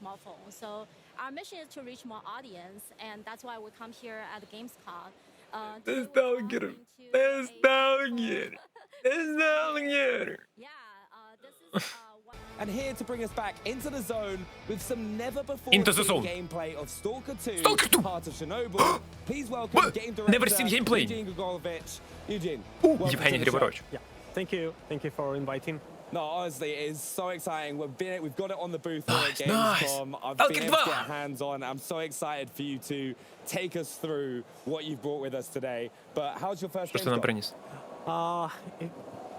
smartphone. So our mission is to reach more audience, and that's why we come here at Gamescom. Uh, to, uh, Nostalgia. into a- Nostalgia. Nostalgia. Yeah, uh, this is uh, what. And here to bring us back into the zone with some never before Into the seen zone. gameplay of Stalker 2, Stalker 2. part of Chernobyl. Please welcome What? game director Never seen gameplay. Eugene Grigorovich. Eugene, Ooh, welcome to Євгеній the show. Григорович. Yeah, thank you, thank you for inviting. No, honestly, it is so exciting. We've been, we've got it on the booth here Nice, at Gamescom. nice. I've I'll been get able to that. get hands on. I'm so excited for you to take us through what you've brought with us today. But how's your first Що ж game ти нам gone? приніс? Uh, it-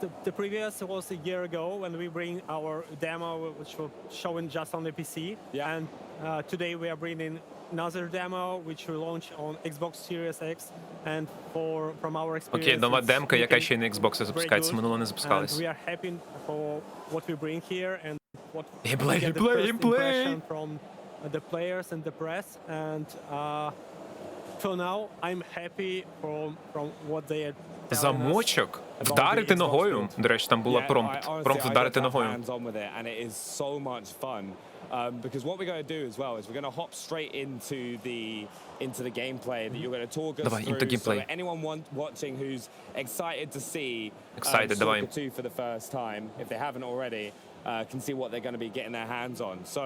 the, the previous was a year ago when we bring our demo, which was shown just on the PC. Yeah. And uh, today we are bringing another demo, which we launch on Xbox Series X. And for from our experience, Окей, нова it's демка, яка looking ще й на Xbox very запускається. good. Минуло не And запускалась. we are happy for what we bring here and what Gameplay, we get the gameplay, first gameplay. impression from the players and the press. And uh, for now, I'm happy from from what they are. telling us. Замочок. about the Вдарити Xbox ногою. build. До речі, там була Yeah, промпт. I- honestly, Промпт I вдарити got to have ногою. hands on with it, and it is so much fun. Um, because what we're going to do as well is we're going to hop straight into the into the gameplay that you're going to talk us Давай, into through. gameplay. So that anyone want, watching who's excited to see Excited, um, давай. Stalker 2 for the first time, if they haven't already, uh, can see what they're going to be getting their hands on. So,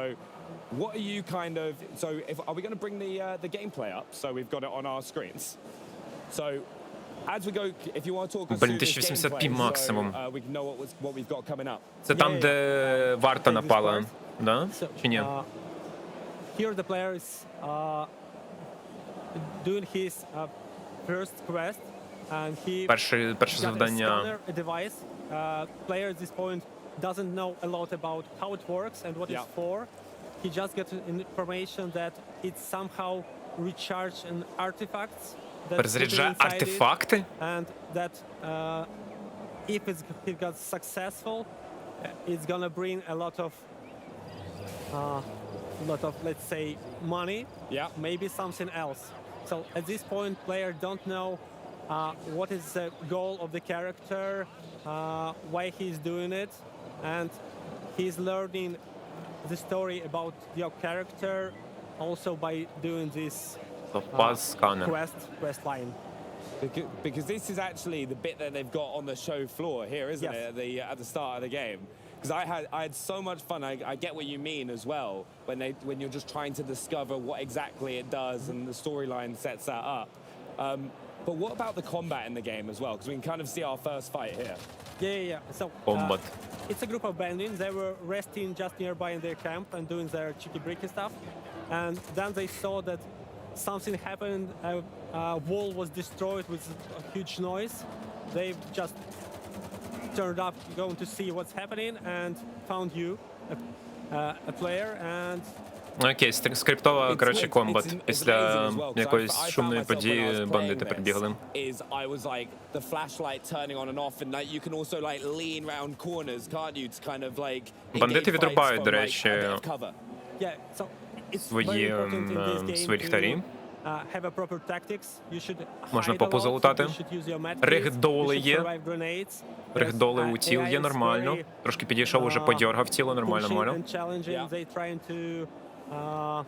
what are you kind of? So, if, are we going to bring the uh, the gameplay up? So we've got it on our screens. So. Блін, 1080p максимум. uh. Це там, де варта напала. Да? Чи ні? uh, here the player is uh, doing his uh, first quest, and he Перше, перше завдання. device. Uh, player at this point doesn't know a lot about how it works and what Yeah. it's for. He just gets information that it somehow recharge an artifacts. that Перезаряджає hidden inside it, артефакти? and that uh, if it's, it got successful, uh, it's gonna bring a lot of, uh, lot of let's say money, Yeah. maybe something else. So at this point, player don't know uh, what is the goal of the character, uh, why he's doing it, and he's learning the story about your character also by doing this the buzz scanner. Quest, quest line. Because, because, this is actually the bit that they've got on the show floor here, isn't yes. it? At the, uh, at the start of the game. Because I had I had so much fun. I, I get what you mean as well when they when you're just trying to discover what exactly it does and the storyline sets that up. Um, but what about the combat in the game as well? Because we can kind of see our first fight here. Yeah, yeah, yeah. So uh, it's a group of bandits. They were resting just nearby in their camp and doing their cheeky bricky stuff. And then they saw that something happened. A, a wall was destroyed with a huge noise. They just turned up, going to see what's happening, and found you, a, uh, a player, and Окей, стр- скриптова, It's- коротше, it's- комбат. it's- it's Після amazing as well, 'cause I- якоїсь I found шумної myself when I події was бандити playing прибігли. this, Is I was like the flashlight turning on and off, and like you can also like lean round corners, can't you, to kind of like Бандити engage відрубають, fights до from, like, речі, It's Свої, ем, свої ліхтарі. uh, Можна попу залутати. Ригдоли є. Ригдоли у uh, тіл є нормально. Трошки підійшов, уже uh, подьоргав тіло, нормально, uh,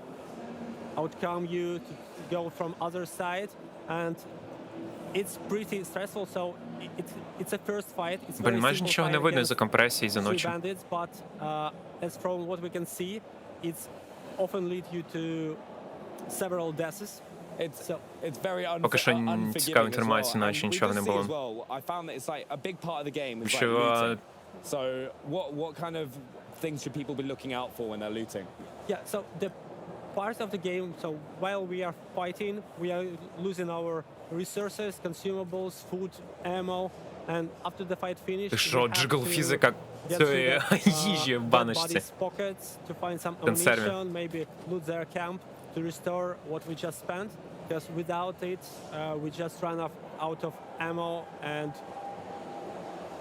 outcome you to go from other side, and it's pretty stressful. So it, it, it's a first fight. It's very майже simple нічого не fight видно against за компресії за ночі. bandits, but uh, as from what we can see, it's often lead you to several deaths. It's So it's very unf- Поки що un- н- unforgiving цікавої as well. інформації And наче we нічого just не see було. as well, I found that it's like a big part of the game is like Що, а, looting. So what what kind of things should people be looking out for when they're looting? Yeah, so the part of the game, so while we are fighting, we are losing our resources, consumables, food, ammo, and after the fight finishes, Ти we що, have джигл to фізика get цієї through the, uh, їжі в dead баночці. bodies' pockets to find some Консерви. ammunition, maybe loot their camp to restore what we just spent. Because without it, uh, we just run off out of ammo and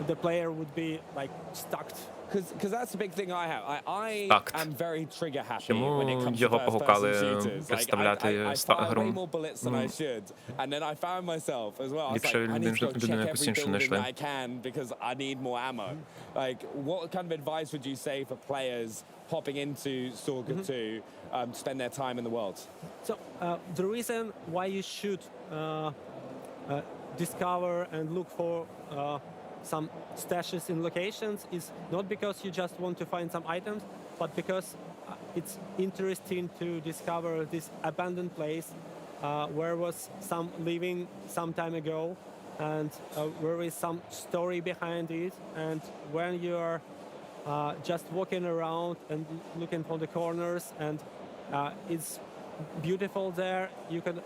the player would be like stuck. Because that's the big thing I have. I, I Stuck. am very trigger happy Чому when it comes to його first погукали person shooters. Like, I, представляти I, I ста- fire гру? way more bullets than I should, and then I found myself as well. I was Ліпше like, I need людина to go людина check якусь every іншу building знайшли. that I can because I need more ammo. Like, what kind of advice would you say for players popping into Stalker 2 um, to spend their time in the world. So uh, the reason why you should uh, uh, discover and look for uh, some stashes in locations is not because you just want to find some items, but because uh, it's interesting to discover this abandoned place uh, where was some living some time ago, and uh, there is some story behind it. And when you are uh, just walking around and looking for the corners, and uh, it's beautiful there. You can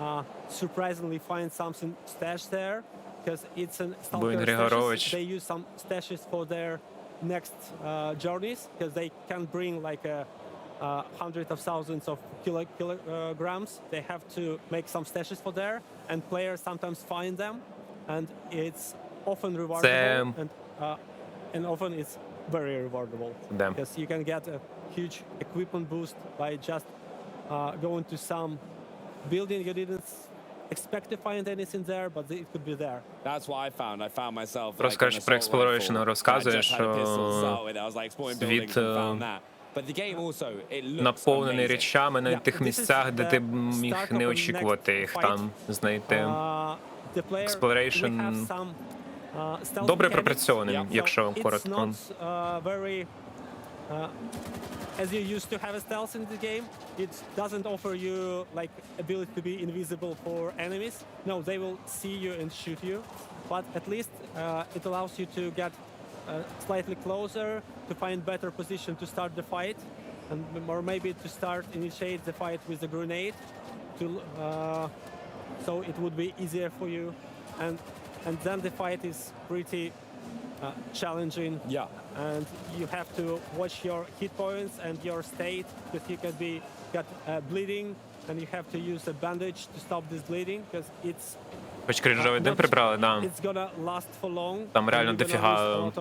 uh, surprisingly find something stashed there because it's an stalker Буин stashes. Григорович. They use some stashes for their next uh, journeys because they can bring like a uh, hundreds of thousands of kilo, kilograms. They have to make some stashes for there, and players sometimes find them, and it's often rewardable, Sam. and uh, and often it's very rewardable Damn. because you can get a huge equipment boost by just uh, going to some building you didn't s- expect to find anything there, but it could be there. That's what I found. I found myself. Розкажеш про exploration, розказуєш, світ, е, наповнений речами на тих місцях, де ти міг не очікувати їх там знайти. Uh, Exploration uh, Добре пропрацьований, якщо коротко. As you used to have a stealth in the game. It doesn't offer you like ability to be invisible for enemies. No, they will see you and shoot you. But at least uh, it allows you to get uh, slightly closer to find better position to start the fight, and or maybe to start initiate the fight with a grenade, to uh, so it would be easier for you, and and then the fight is pretty uh, challenging Yeah. and you have to watch your hit points and your state because you can be got uh, bleeding and you have to use a bandage to stop this bleeding because it's Хоч крінжовий uh, дим прибрали, да. Там реально дофіга-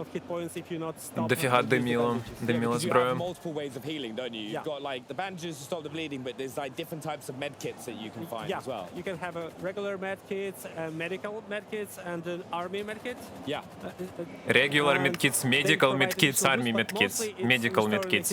дофіга диміло, диміло зброю. regular uh. Uh, uh, medkits, medical medkits, army medkits, medical medkits.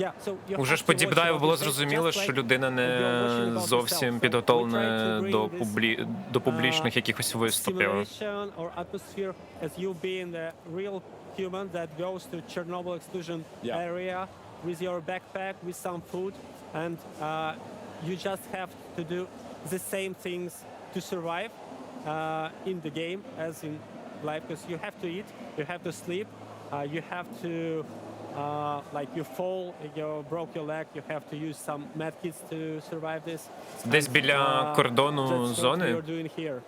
Uh, Уже ж по діпдайву було зрозуміло, що людина не зовсім підготовлена до публі... до публічних uh, якихось виступів. with your backpack with some food and uh, you just have to do the same things to survive uh, in the game as in life because you have to eat you have to sleep uh, you have to uh, like you fall you broke your leg you have to use some medkits to survive this Десь біля uh, кордону зони. you're doing here.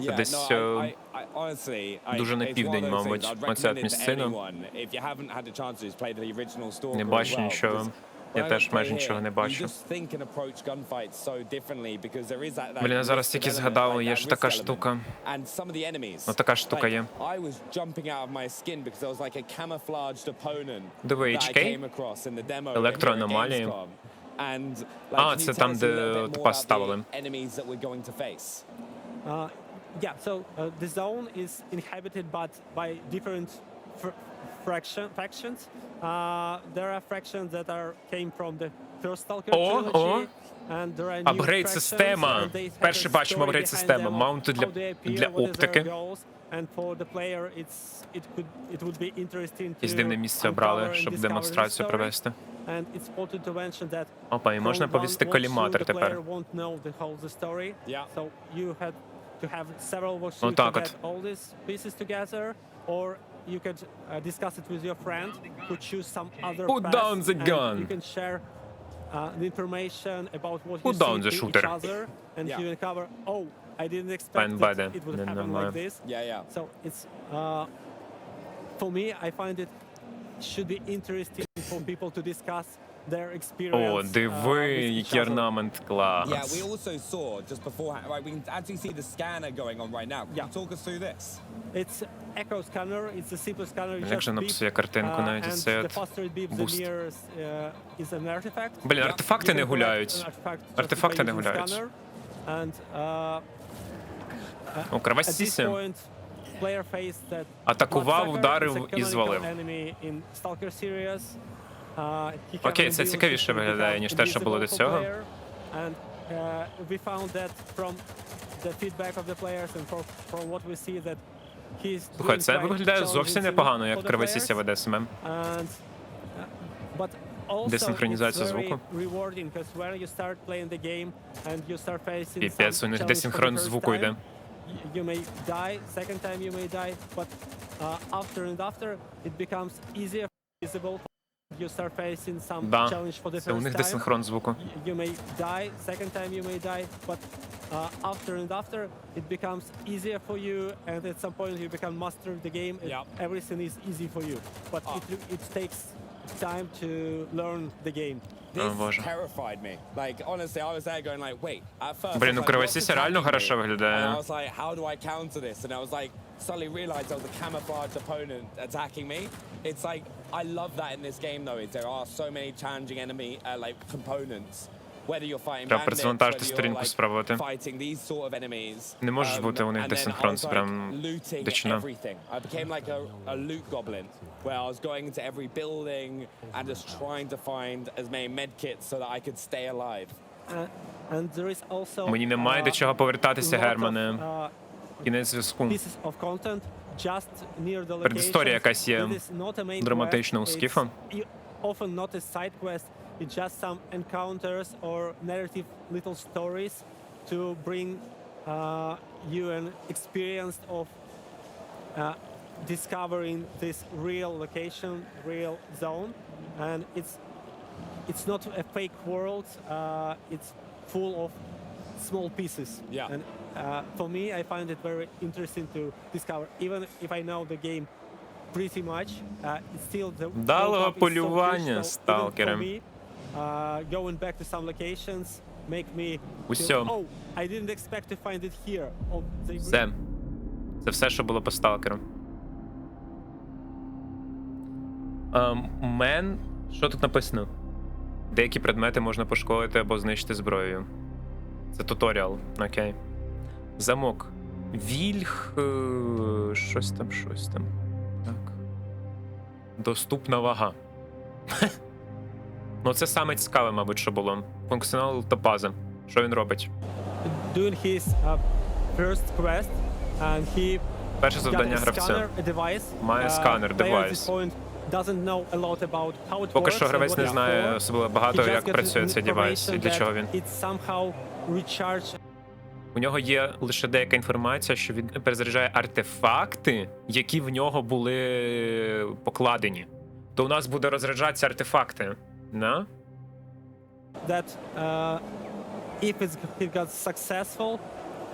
Yeah, десь, no, е, I, I, I, honestly, I, дуже на it's one of південь, those мабуть, things I'd оця recommend it to місцина. anyone. If you haven't had a chance to just play the original Stalker Не as бачу well, нічого. Я теж майже нічого не бачу. Блін, я зараз тільки згадав, є ж така штука. Ну, така штука є. Диви, HK? Електроаномалії. А, це там, де the ставили. Uh, yeah, so uh, the zone is inhabited but by different fraction, factions. Uh, there are factions that are came from the first Stalker О, trilogy. о. And there are new Апгрейд factions, система. and they have Перше a бачимо story апгрейд behind система. them, Маунти для- how they appear, для what is their оптики. goals, And for the player, it's it could it would be interesting to дивне місце uncover обрали, and щоб discover this демонстрацію story. провести. And it's important to mention that Опа, і можна from one повісити walkthrough, коліматор the тепер. player won't know the whole the story. Yeah. So you had to have several walkthroughs to Отак get от. all these pieces together, or you could uh, discuss it with your friend who choose some other Put path, down the and gun. You can share uh, the information about what Put you down see the to shooter. each other, and Yeah. you uncover. Oh, I didn't expect Fine that body. it would No, no, happen no. like this. Yeah, yeah. So it's uh, for me. I find it should be interesting for people to discuss their experience. О, uh, диви, with each який other. орнамент Yeah, we клас. also saw just beforehand, right? We can actually see the scanner going on right now. Can Yeah. you talk us through this? It's echo scanner. It's a simple scanner. You Як же just написує картинку uh, навіть and це буст. uh. Блін, артефакти не гуляють. Артефакти не гуляють. uh, О, сісі. that Атакував, a і звалив. Uh, Окей, це цікавіше виглядає, ніж те, що було до цього. uh, we found that from the feedback of the players and from, from what we see that Слухай, це виглядає зовсім непогано, як players. сісі веде себе. Uh, Десинхронізація звуку. Піпець, у них first звуку йде. you may die, second time you may die, but uh, after and after it becomes easier, visible. You start facing some Да, challenge for the це у first них time. десинхрон звуку. Y- You may die, second time you may die, but uh, after and after it becomes easier for you, and at some point you become master of the game. and Yeah. Everything is easy for you, but Ah. it, it takes time to learn the game. This боже. terrified me. Like honestly, I was there going like, wait. At first, Блін, I was ну like, кравець what's сісі реально attacking хорошо me? And I виглядає. was like, how do I counter this? And I was like, suddenly realized I was a camouflaged opponent attacking me. It's like I love that in this game though. Is there are so many challenging enemy uh, like components. Whether you're fighting Треба bandits, перезавантажити whether you're сторінку like спробувати. fighting these sort of enemies. Не може Um, бути у них and then десинхрон, I was, це like, прям looting дичина. everything. I became like a, a loot goblin, where I was going into every building and just trying to find as many med kits so that I could stay alive. Uh, and there is also Мені немає до uh, чого повертатися, lot of, Германе. uh, Кінець зв'язку. pieces of content just near the Передісторія locations. якась є It is not a main драматична у quest, Скіфа. it's e- often not a side quest. It's just some encounters or narrative little stories to bring uh, you an experience of uh, discovering this real location, real zone, and it's it's not a fake world. Uh, it's full of small pieces. Yeah. And Uh, for me, I find it very interesting to discover. Even if I know the game pretty much, uh, it's still the so полювання, me, uh, going back to some locations make me Усьо. feel, oh, I didn't expect to find it here. Oh, they Все. Це все, що було по сталкеру. Ем, мен. Що тут написано? Деякі предмети можна пошкодити або знищити зброєю. Це туторіал, окей. Замок. Вільх. е, Щось там, щось там. Так. Доступна вага. ну, це саме цікаве, мабуть, що було. Функціонал топаза. Що він робить? doing his uh, first quest, and he Перше завдання гравця. Має Uh, сканер, девайс. Поки що гравець не знає особливо багато, як працює цей девайс і для чого він. У нього є лише деяка інформація, що він перезаряджає артефакти, які в нього були покладені. То у нас буде розряджатися артефакти. На? that uh, if it's, it got successful,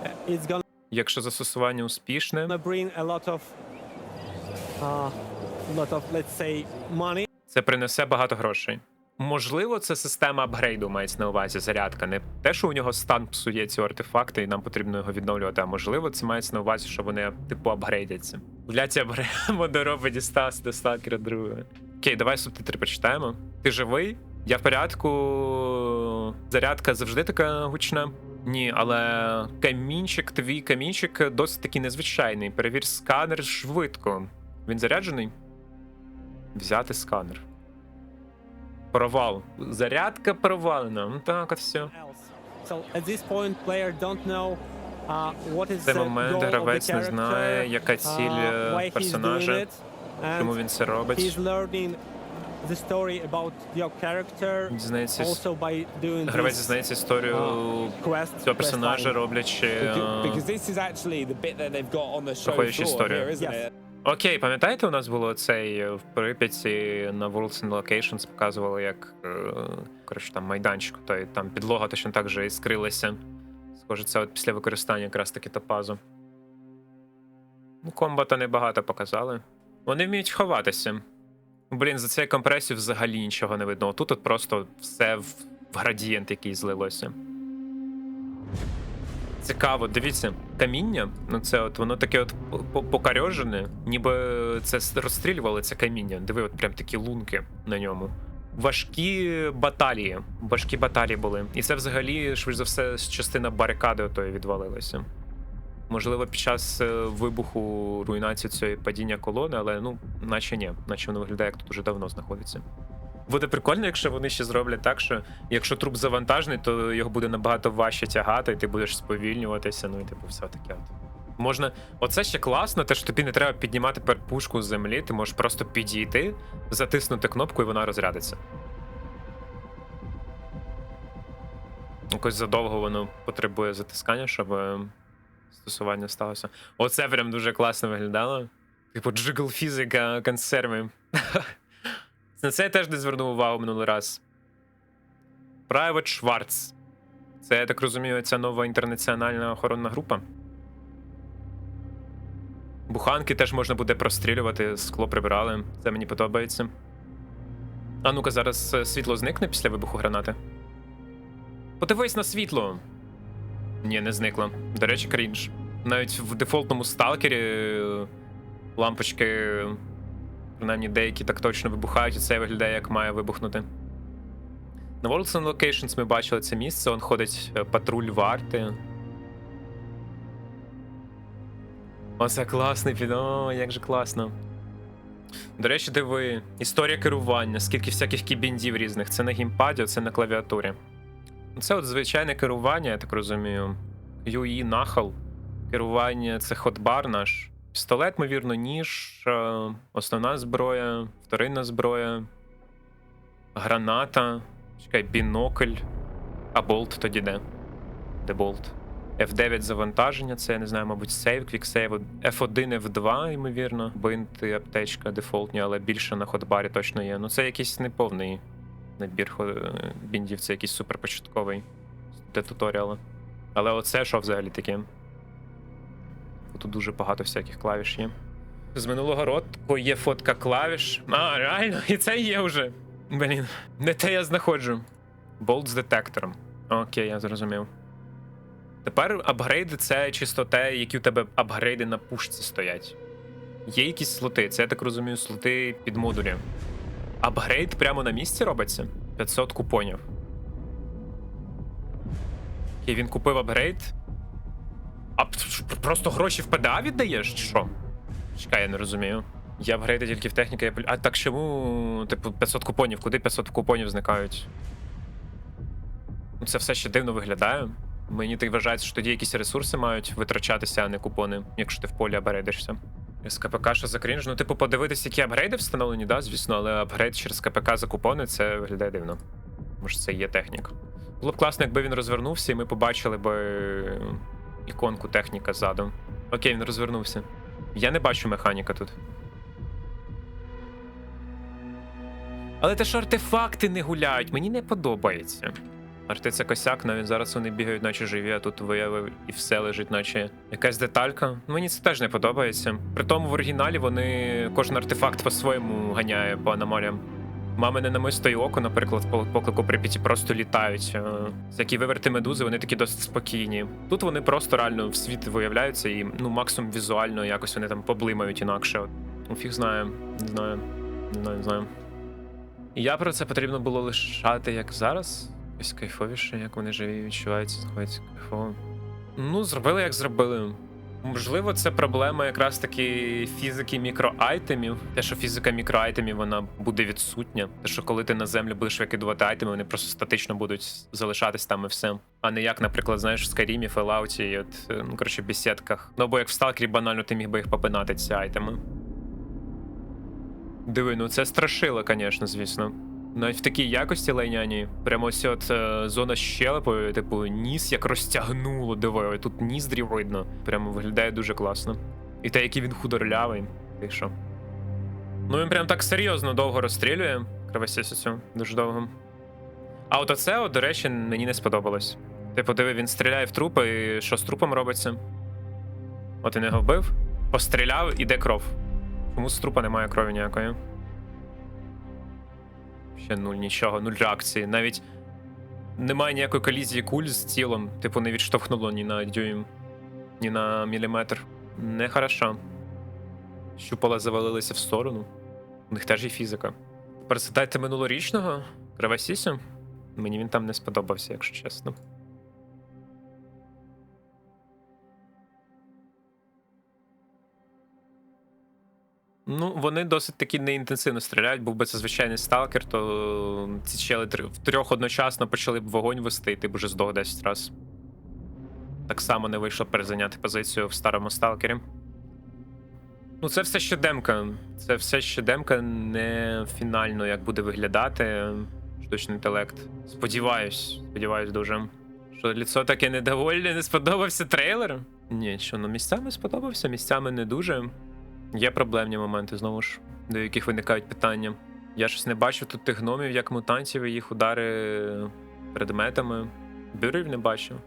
uh, it's gonna Якщо застосування успішне, bring a lot of, uh, lot of let's say money. це принесе багато грошей. Можливо, це система апгрейду мається на увазі зарядка. Не те, що у нього стан псує ці артефакти, і нам потрібно його відновлювати. А можливо, це мається на увазі, що вони типу апгрейдяться. Бляться водороби дістався до сталкера другого. Окей, давай субтитри почитаємо. Ти живий? Я в порядку. Зарядка завжди така гучна. Ні, але камінчик, твій камінчик досить таки незвичайний. Перевір сканер швидко. Він заряджений? Взяти сканер. Провал. Зарядка провалена. Ну так, от все. uh, В цей момент гравець не знає, яка ціль uh, е, персонажа, чому він це робить. learning the story about your character Дізнається, іс- also by doing гравець this дізнається історію uh, цього персонажа, роблячи. Е, Проходячи історію. Окей, пам'ятаєте, у нас було цей е, в Прип'яті на Worlds and Locations показували, як е, коротше там майданчик, той там підлога точно так же іскрилася. Схоже, це от після використання якраз таки топазу. Ну, комбата небагато показали. Вони вміють ховатися. Блін, за цією компресією взагалі нічого не видно. Тут от просто все в градієнт, який злилося. Цікаво, дивіться, каміння, ну це от воно таке от покарьожене, ніби це розстрілювали це каміння. Диви, от прям такі лунки на ньому. Важкі баталії. Важкі баталії були. І це взагалі, швидше за все, частина барикади отої відвалилася. Можливо, під час е, вибуху руйнації цієї падіння колони, але ну, наче ні, наче воно виглядає, як тут уже давно знаходиться. Буде прикольно, якщо вони ще зроблять так, що якщо труп завантажений, то його буде набагато важче тягати, і ти будеш сповільнюватися, ну і типу, все таке. Можна. Оце ще класно, те, що тобі не треба піднімати тепер пушку з землі, ти можеш просто підійти, затиснути кнопку, і вона розрядиться. Якось задовго воно потребує затискання, щоб е, стосування сталося. Оце прям дуже класно виглядало. Типу, джигл фізика консерви. На це я теж не звернув увагу минулий раз. Private Schwarz. Це, я так розумію, ця нова інтернаціональна охоронна група. Буханки теж можна буде прострілювати, скло прибирали. Це мені подобається. А ну-ка, зараз е, світло зникне після вибуху гранати. Подивись на світло. Ні, не зникло. До речі, крінж. Навіть в дефолтному сталкері е, лампочки, принаймні деякі так точно вибухають, і це виглядає, як має вибухнути. На Worlds Locations ми бачили це місце, он ходить е, патруль варти. Оце класний під. О, як же класно. До речі, диви, історія керування, скільки всяких кібіндів різних. Це на геймпаді, це на клавіатурі. Це от звичайне керування, я так розумію. UI нахал. Керування це хотбар наш. Пістолет, ймовірно, ніж, е, основна зброя, вторинна зброя, граната. Чекай, бінокль. А болт тоді де? Де болт? F9 завантаження, це я не знаю, мабуть, сейв, квіксейв. F1, F2, ймовірно. Бинт і аптечка дефолтні, але більше на ходбарі точно є. Ну це якийсь неповний набір е, біндів, це якийсь суперпочатковий для туторіала. Але оце що взагалі таке? Тут дуже багато всяких клавіш є. З минулого року є фотка клавіш. А, реально, і це є вже. Блін, не те я знаходжу. Болт з детектором. Окей, я зрозумів. Тепер апгрейди це чисто те, які у тебе апгрейди на пушці стоять. Є якісь слоти, це я так розумію, слоти під модулі. Апгрейд прямо на місці робиться? 500 купонів. Окей, він купив апгрейд. А просто гроші в ПДА віддаєш, чи що? Чекай, я не розумію. Є апгрейди тільки в техніці. я А так чому, типу, 500 купонів? Куди 500 купонів зникають? Ну, це все ще дивно виглядає. Мені так вважається, що тоді якісь ресурси мають витрачатися, а не купони, якщо ти в полі апгрейдишся. З КПК що за крінж? Ну, типу, подивитись, які апгрейди встановлені, да, звісно, але апгрейд через КПК за купони це виглядає дивно. Може, це є технік. Було б класно, якби він розвернувся, і ми побачили б е, іконку техніка ззаду. Окей, він розвернувся. Я не бачу механіка тут. Але те, що артефакти не гуляють, мені не подобається. Арти це косяк, навіть зараз вони бігають, наче живі, а тут виявив і все лежить, наче якась деталька. Мені це теж не подобається. При тому в оригіналі вони кожен артефакт по-своєму ганяє по аномаліям. Мамине намисто і око, наприклад, по поклику Прип'яті просто літають. Е, Всякі виверти медузи, вони такі досить спокійні. Тут вони просто реально в світ виявляються і ну максимум візуально якось вони там поблимають інакше. Ну, фіг знає, не знаю, не знаю, не знаю. Я про це потрібно було лишати як зараз. Якось кайфовіше, як вони живі відчуваються, знаходяться кайфово. Ну, зробили як зробили. Можливо, це проблема якраз таки фізики мікроайтемів. Те, що фізика мікроайтемів вона буде відсутня. Те, що коли ти на землю будеш викидувати айтеми, вони просто статично будуть залишатись там і все. А не як, наприклад, знаєш, в Скайрімі, Фелауті і от, е, ну коротше, бесідках. Ну або як в Сталкері банально ти міг би їх попинати, ці айтеми. Диви, ну це страшило, звісно, звісно. Навіть в такій якості лайняні. Прямо ось от е, зона щелепою, типу, ніс як розтягнуло, диви, ой, тут ніздрі видно. Прямо виглядає дуже класно. І те, який він худорлявий. Ти що? Ну він прям так серйозно довго розстрілює. Кривосісицю, дуже довго. А от оце, от, до речі, мені не сподобалось. Типу, диви, він стріляє в трупи, і що з трупом робиться? От він його вбив, постріляв, іде кров. Чому з трупа немає крові ніякої? Ще нуль нічого, нуль реакції. Навіть немає ніякої колізії куль з тілом, типу, не відштовхнуло ні на дюйм, ні на міліметр. Нехорошо. Щупала завалилися в сторону. У них теж є фізика. Пересидайте минулорічного Кривасісю. Мені він там не сподобався, якщо чесно. Ну, вони досить таки неінтенсивно стріляють, був би це звичайний сталкер, то ці чели в трьох одночасно почали б вогонь вести, і ти б уже здох 10 раз. Так само не вийшло перезайняти позицію в старому сталкері. Ну, це все ще демка. Це все ще демка, не фінально, як буде виглядати штучний інтелект. Сподіваюсь, сподіваюсь дуже. Що ліцо таке недовольне, не сподобався трейлер? Ні, що, ну місцями сподобався, місцями не дуже. Є проблемні моменти, знову ж, до яких виникають питання. Я щось не бачив тут тих гномів, як мутантів, і їх удари предметами. Бюрерів не бачив.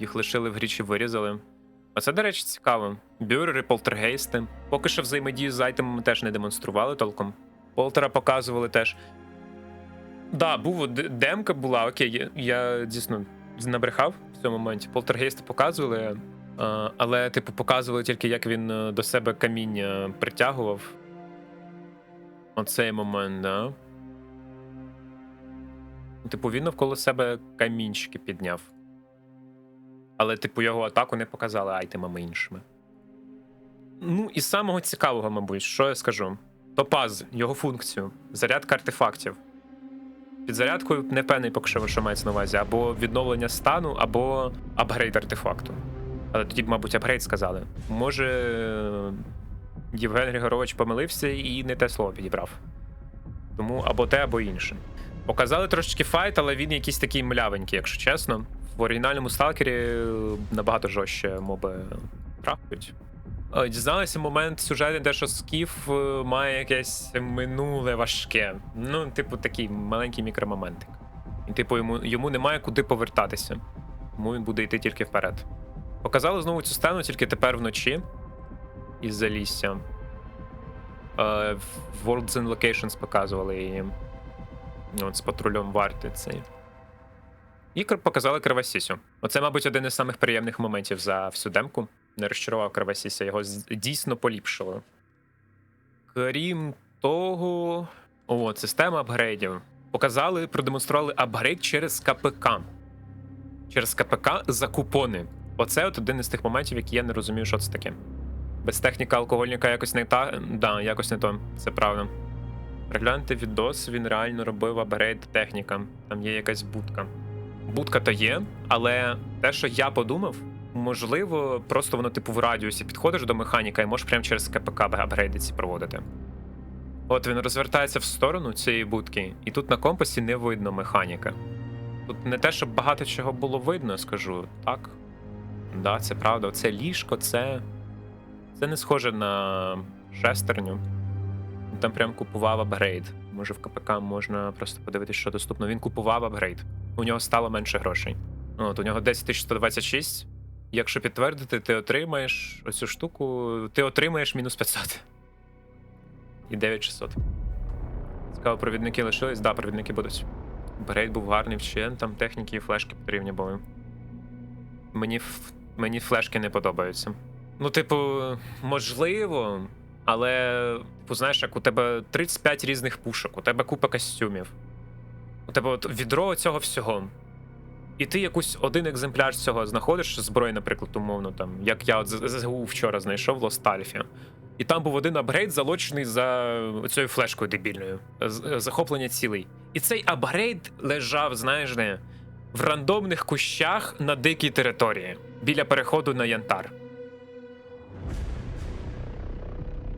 Їх лишили в грі чи вирізали. А це, до речі, цікаво. Бюрери, полтергейсти. Поки що взаємодію з айтемами теж не демонстрували толком. Полтера показували теж. Да, був демка була, окей, я, дійсно набрехав в цьому моменті. Полтергейсти показували, але, типу, показували тільки, як він е, до себе каміння притягував. Оцей момент, да. Типу, він навколо себе камінчики підняв. Але, типу, його атаку не показали айтемами іншими. Ну, і самого цікавого, мабуть, що я скажу. Топаз, його функцію, зарядка артефактів. Під зарядкою не впевнений, поки що, що мається на увазі, або відновлення стану, або апгрейд артефакту. Але тоді б, мабуть, апгрейд сказали. Може, Євген Григорович помилився і не те слово підібрав. Тому або те, або інше. Показали трошечки файт, але він якийсь такий млявенький, якщо чесно. В оригінальному сталкері набагато жорстче моби трапують. Е, Дізналися момент сюжету, де що Скіф е, має якесь минуле важке. Ну, типу, такий маленький мікромоментик. І, типу, йому, йому немає куди повертатися. Тому він буде йти тільки вперед. Показали знову цю сцену, тільки тепер вночі. Із залісся. В Worlds and Locations показували її. От з патрулем варти цей. І показали Кривасісю. Оце, мабуть, один із самих приємних моментів за всю демку. Не розчарував Кривасіся, його дійсно поліпшило. Крім того, от, система апгрейдів. Показали, продемонстрували апгрейд через КПК. Через КПК за купони. Оце от один із тих моментів, які я не розумію, що це таке. Без техніка алкогольника якось не та. Да, якось не то, це правда. Перегляньте відос, він реально робив апгрейд техніка. Там є якась будка. Будка то є, але те, що я подумав, можливо, просто воно, типу, в радіусі підходиш до механіка і можеш прямо через КПК апгрейди ці проводити. От він розвертається в сторону цієї будки, і тут на компасі не видно механіка. Тут не те, щоб багато чого було видно, скажу так. Да, це правда. Це ліжко, це. Це не схоже на шестерню. Там прям купував апгрейд. Може в КПК можна просто подивитися, що доступно. Він купував апгрейд. У нього стало менше грошей. От, у нього 10126. Якщо підтвердити, ти отримаєш оцю штуку, ти отримаєш мінус 500. І 9600. Цікаво, провідники лишились? Да, провідники будуть. Апгрейд був гарний вчен, там техніки і флешки потрібні були. Мені, мені флешки не подобаються. Ну, типу, можливо, але, типу, знаєш, як у тебе 35 різних пушок, у тебе купа костюмів. У тебе от відро цього всього. І ти якусь один екземпляр цього знаходиш зброї, наприклад, умовно, там, як я от ЗГУ вчора знайшов в Лостальфі. І там був один апгрейд, залочений за цією флешкою дебільною. з- Захоплення цілей. І цей апгрейд лежав, знаєш, де, в рандомних кущах на дикій території біля переходу на Янтар.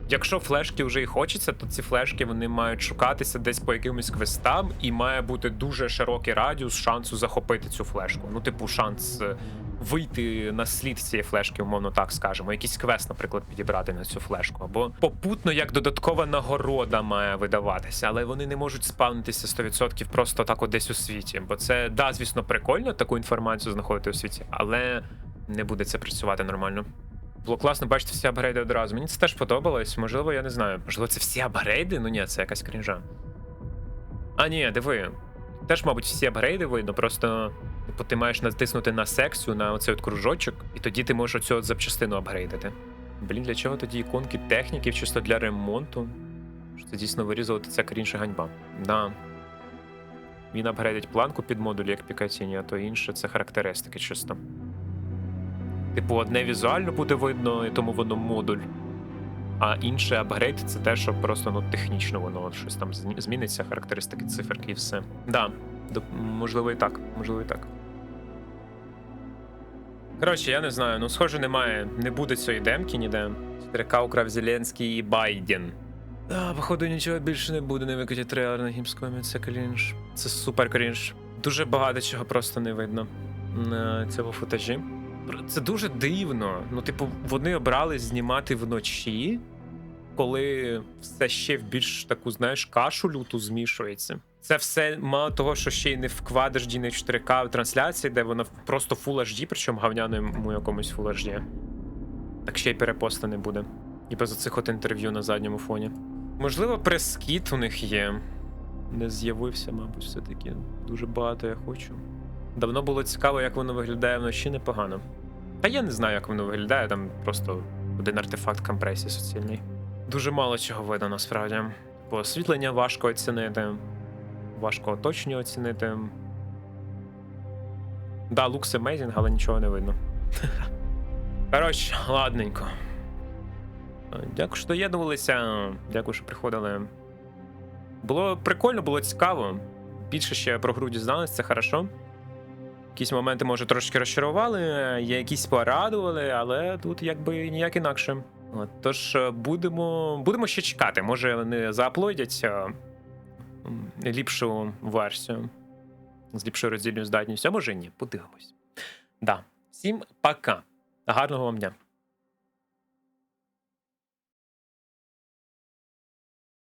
Якщо флешки вже і хочеться, то ці флешки вони мають шукатися десь по якимось квестам, і має бути дуже широкий радіус шансу захопити цю флешку. Ну, типу, шанс е, вийти на слід цієї флешки, умовно так скажемо. Якийсь квест, наприклад, підібрати на цю флешку. Або попутно як додаткова нагорода має видаватися, але вони не можуть спавнитися 100% просто так от десь у світі. Бо це, да, звісно, прикольно таку інформацію знаходити у світі, але не буде це працювати нормально. Було класно бачити всі апгрейди одразу. Мені це теж подобалось. Можливо, я не знаю. Можливо, це всі апгрейди? Ну ні, це якась крінжа. А, ні, диви. Теж, мабуть, всі апгрейди видно, просто типу, ти маєш натиснути на секцію, на оцей от кружочок, і тоді ти можеш оцю от запчастину апгрейдити. Блін, для чого тоді іконки техніків, чисто для ремонту? Що це дійсно вирізувати це крінж і ганьба. Да. Він апгрейдить планку під модуль як Пікатіні, а то інше це характеристики чисто. Типу, одне візуально буде видно, і тому воно модуль. А інший апгрейд це те, що просто ну, технічно воно щось там зміниться, характеристики, циферки і все. Да, можливо і так, можливо і так. Коротше, я не знаю, ну схоже, немає, не буде цієї демки ніде. 4К украв Зеленський і Байден. Да, походу нічого більше не буде, не викаті трейлер на гімскомі, це крінж. Це супер крінж. Дуже багато чого просто не видно на цьому футажі. Це дуже дивно. Ну, типу, вони обрали знімати вночі, коли все ще в більш таку, знаєш, кашу люту змішується. Це все мало того, що ще й не вкладеш HD на 4К в трансляції, де воно просто Full HD, причому говняному якомусь Full HD. Так ще й перепоста не буде. І без оцих от інтерв'ю на задньому фоні. Можливо, прес-кіт у них є. Не з'явився, мабуть, все-таки. Дуже багато я хочу. Давно було цікаво, як воно виглядає вночі непогано. Та я не знаю, як воно виглядає, там просто один артефакт компресії суцільний. Дуже мало чого видно насправді. Бо освітлення важко оцінити, важко оточення оцінити. Да, лукс amazing, але нічого не видно. Коротше, ладненько. Дякую, що доєднувалися. Дякую, що приходили. Було прикольно, було цікаво. Більше ще про гру дізналися, це хорошо. Якісь моменти, може, трошки розчарували, якісь порадували, але тут якби ніяк інакше. От, тож будемо, будемо ще чекати. Може, вони зааплодять ліпшу версію з ліпшою роздільною здатністю, а може ні. Подивимось. Да. Всім пока. Гарного вам дня.